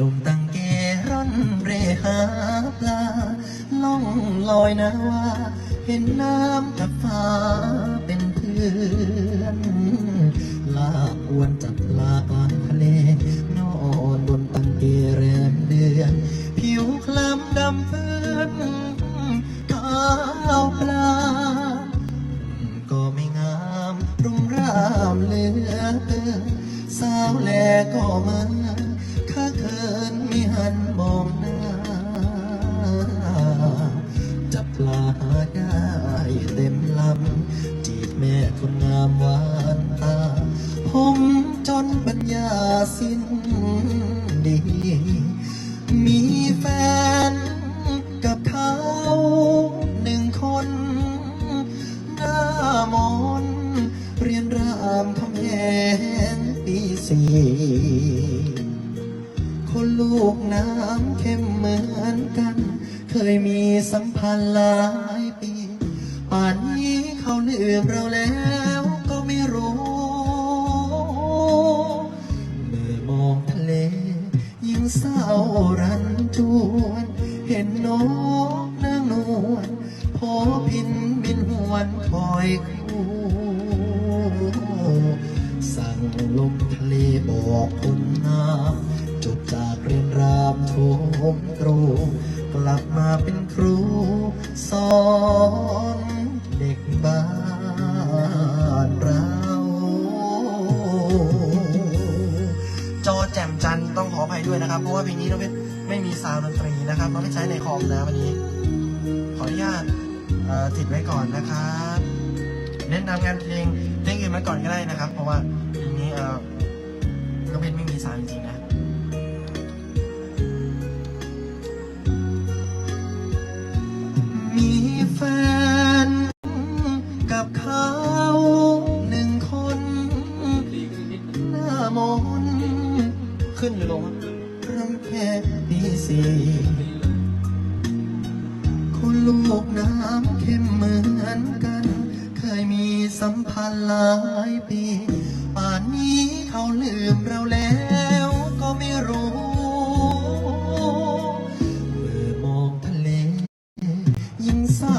ลมตั้งเกร่อนเรหาปลา ล่องลอยนาวาเห็นน้ำกับฟ้าเป็นเพื่อน ลากอวนจับปลากลางทะเล นอนบนตังเกเรมเดือน ผิวคล้ำดำเฟื่อ แม่คนงามหวานตา ผมจนปัญญาสิ้นดี มีแฟนกับเขาหนึ่งคนหน้ามนเรียนรามคำแหงปีสี่คนลูกน้ำเข้มเหมือนกัน เคยมีสัมพันธ์หลายปีป่านนี้ ลืมเราแล้วก็ไม่รู้ เมื่อมองทะเล ยิ่งเศร้ารันจวน เห็นนกนางนวลพอพินบินหวนคอยคู่สั่งลมทะเลบอกคนงามจบจากเรียนรามโทมตรูกลับมาเป็นครูสอน จอแจ่มจันต้องขออภัยด้วยนะครับ เพราะว่าเพลงนี้น้องเพชรไม่มีซาวด์ดนตรีนะครับเราไม่ใช้ในคอมนะวันนี้ ขออนุญาตติดไว้ก่อนนะครับเน้นำงานเพลงเพลงอื่นมาก่อนก็ได้นะครับ เพราะว่าเพลงนี้เออน้องเพชรไม่มีซาวด์จริงๆนะมีแฟนกับเขาหนึ่งคนหน้ามน ขึ้นหรือลงรำแค่ปีสี่คนลูกน้ำเข้มเหมือนกัน เคยมีสัมพันธ์หลายปี ป่านนี้เขาลืมเราแล้วก็ไม่รู้เมื่อมองทะเล ยิ่งเศร้า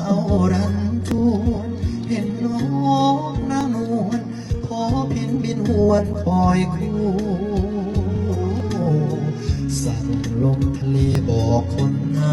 รันจวนเห็นน้องนางนวลพอเพินบินหวนคอยคู่ สั่งลงทะเลบอกคนงา